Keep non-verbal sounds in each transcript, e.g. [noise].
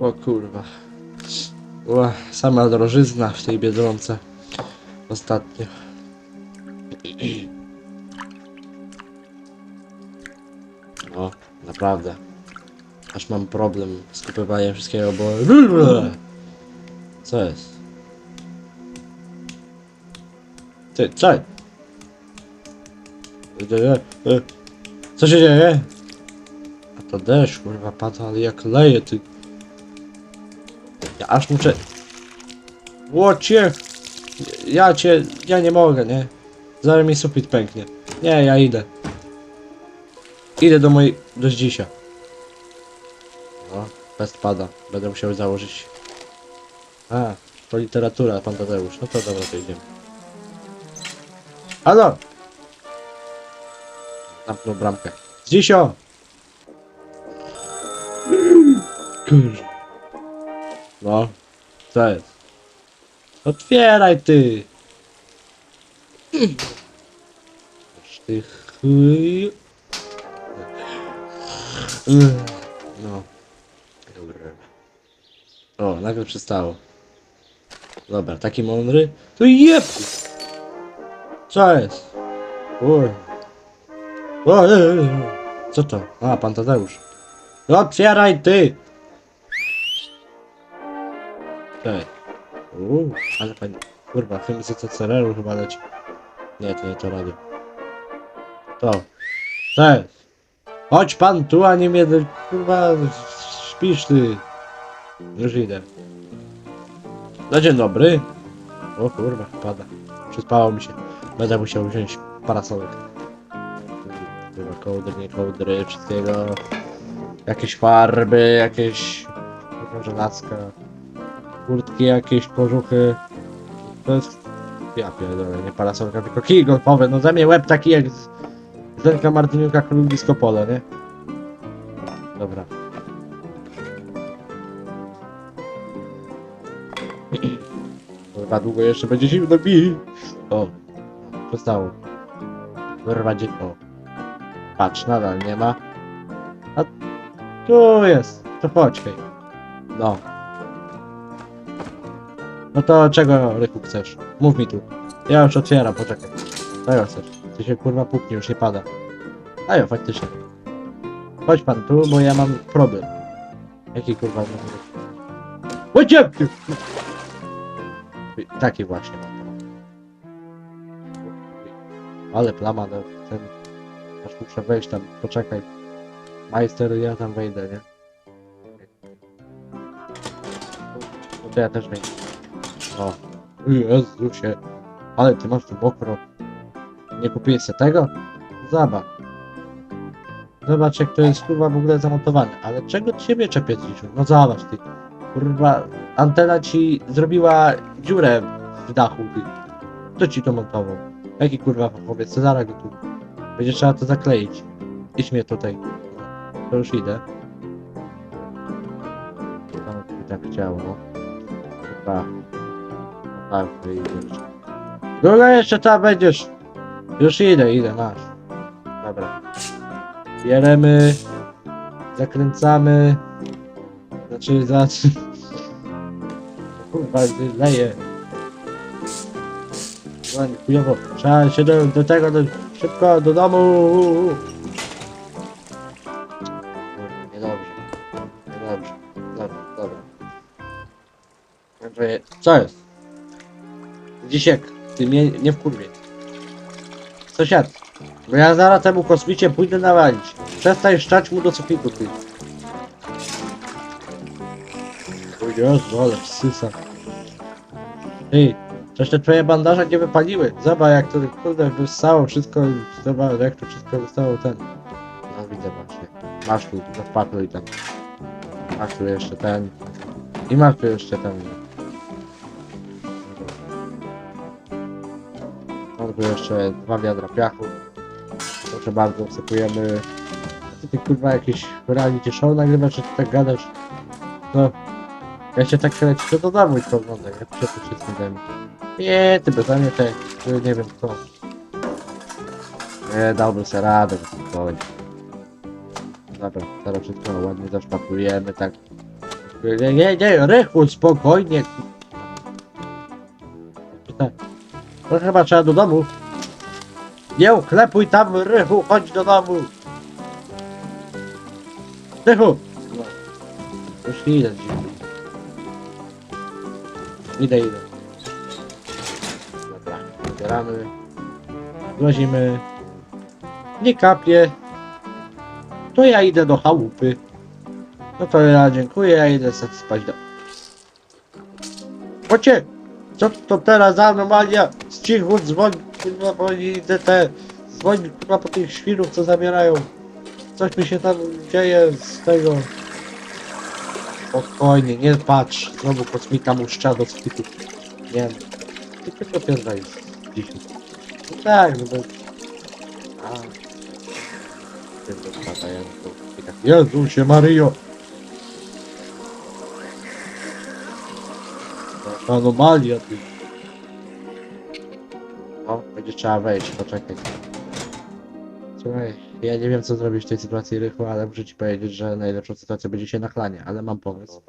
O kurwa. Ła, sama drożyzna w tej Biedronce. Ostatnio. No, naprawdę. Aż mam problem z kupywaniem wszystkiego, bo... Co jest? Ty, co? Co się dzieje? A to deszcz, kurwa, pada, ale jak leje, ty... Ja aż muszę... Łocie! Ja cię... Ja nie mogę, nie? Zaraz mi sufit pęknie. Nie, ja idę. Idę do mojej... do dzisiaj. No, pest pada. Będę musiał założyć... A, to literatura, pan Tadeusz. No to dobra, to idziemy. Halo! Zamknął bramkę. Zdzisio! Kurwa. No, co jest? Otwieraj ty! No. Dobra. O, nagle przestało. Dobra, taki mądry? To jeb! Co jest? O, e. Co to? A, pan Tadeusz. Otwieraj ty! Cześć. Uuu, ale pani... Kurwa, chyba z CCRL-u chyba leci. Nie, to nie to radio. To. Cześć. Chodź pan tu, a nie mnie... Kurwa, śpisz ty. Już idę. No dzień dobry. O kurwa, pada. Przyspało mi się. Będę musiał wziąć parasolek. Kurwa, kołdry, nie kołdry, wszystkiego. Jakieś farby, jakieś... Kurwa, żelazka. Kurtki jakieś, kożuchy. To jest... Ja pierdolę, nie parasolka, tylko kij golfowy. No za mnie łeb taki jak z... Zdenka Martyniuka Król Disco nie? Dobra. Kurwa, długo jeszcze będzie zimno mi. O, przestało. Kurwa, gdzie... O. Patrz, nadal nie ma. A tu jest. To hej. No. No to czego, Rychu, chcesz? Mów mi tu. Ja już otwieram, poczekaj. Czego chcesz? Ty się kurwa puknie, już nie pada. A jo, faktycznie. Chodź pan tu, bo ja mam problem. Jaki kurwa numer? Łodzie! Taki właśnie mam. Ale plama, no ten... Aż muszę wejść tam, poczekaj. Majster, ja tam wejdę, nie? No to ja też wejdę. O. Jezusie. Ale ty masz tu mokro. Nie kupiłeś sobie tego? Zobacz. Zobacz jak to jest kurwa w ogóle zamontowane. Ale czego ciebie czepię Ziszu? No zobacz ty. Kurwa, antena ci zrobiła dziurę w dachu. Kto ci to montował? Jaki kurwa powiedz, Cezara go tu. Będzie trzeba to zakleić. Idź mnie tutaj. To już idę. Tam tak chciało, no. Chyba. Tak, wyjdziesz. Długo jeszcze tam będziesz. Już idę, idę, masz. Dobra. Bieremy. Zakręcamy. Znaczy, za... [laughs] Kurwa, leje. Ładnie, chujowo. Trzeba się do, do tego, do, szybko, do domu. Kurwa, Niedobrze. Niedobrze. Dobra, dobra. Co jest? Dzisiek, ty mnie nie wkurwie. Sąsiad, bo ja zaraz temu kosmicie pójdę nawalić. Przestań szczać mu do sufitu, ty. O Jezu, ale wsysa. Ej, coś te twoje bandaże nie wypaliły. Zobacz jak to kurde wyssało wszystko. Zobacz jak to wszystko wystało ten. No widzę właśnie. Masz tu, rozpakluj ten. Masz tu jeszcze ten. I masz tu jeszcze ten. Tu jeszcze dwa wiadra piachu. Proszę bardzo, wsypujemy. Ty, ty kurwa jakieś reality show nagrywasz, czy ty tak gadasz? No. Ja się tak leci, to to oglądaj, ja tu się tu wszystkim dajmy. Nie, ty beze mnie ty nie wiem kto. Nie, dałbym sobie radę, spokojnie. Dobra, teraz wszystko ładnie zaszpaklujemy, tak. Nie, nie, nie, Rychu, spokojnie. To chyba trzeba do domu. Nie uklepuj tam, Rychu, chodź do domu. Rychu! Już idę dziś. Idę, idę. Dobra, zbieramy. Wozimy. Nie kapie. To ja idę do chałupy. No to ja dziękuję, ja idę spać do... Kocie! Co to teraz anomalia? Z cichu dzwoń, kurwa, bo idę te... Dzwoń, kurwa, po tych świrów, co zabierają. Coś mi się tam dzieje z tego... Spokojnie, nie patrz. Znowu kosmita muszcza do skitu. Nie wiem. Ty tylko pierdaj dzisiaj. No tak, no bo... A. Tylko to... Jezusie Maryjo! Anomalia ty. O, będzie trzeba wejść, poczekaj. Słuchaj, ja nie wiem co zrobić w tej sytuacji Rychu, ale muszę ci powiedzieć, że najlepszą sytuacją będzie się na klanie, ale mam pomysł.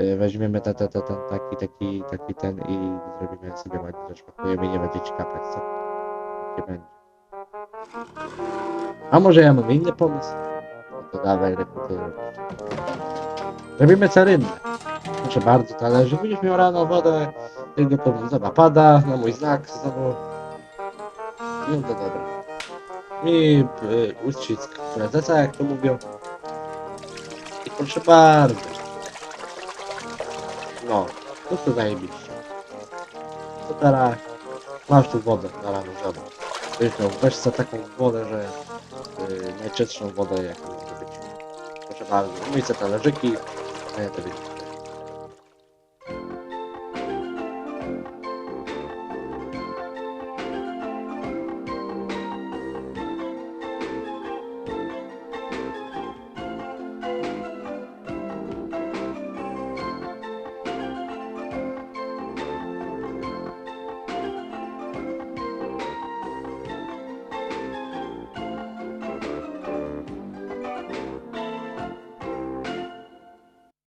Y, Weźmiemy te, te, te, ten, taki, taki, taki ten i zrobimy sobie ładnie rzecz, pakujemy i nie będzie ci kapać, co? Nie będzie. A może ja mam inny pomysł? No to dawaj Rychu, ty robisz. Robimy cerynę. Proszę bardzo, talerzy. Będziesz miał rano wodę, gotowy. Dobra, pada na mój znak znowu. No to dobra. I y, uścisk prezesa, jak to mówią. I proszę bardzo. No, to to zajebiście. To teraz masz tu wodę na rano, zobacz. Weź, no, weź sobie taką wodę, że y, wodę, jaką może być. Proszę bardzo, myj sobie talerzyki, a ja to będzie.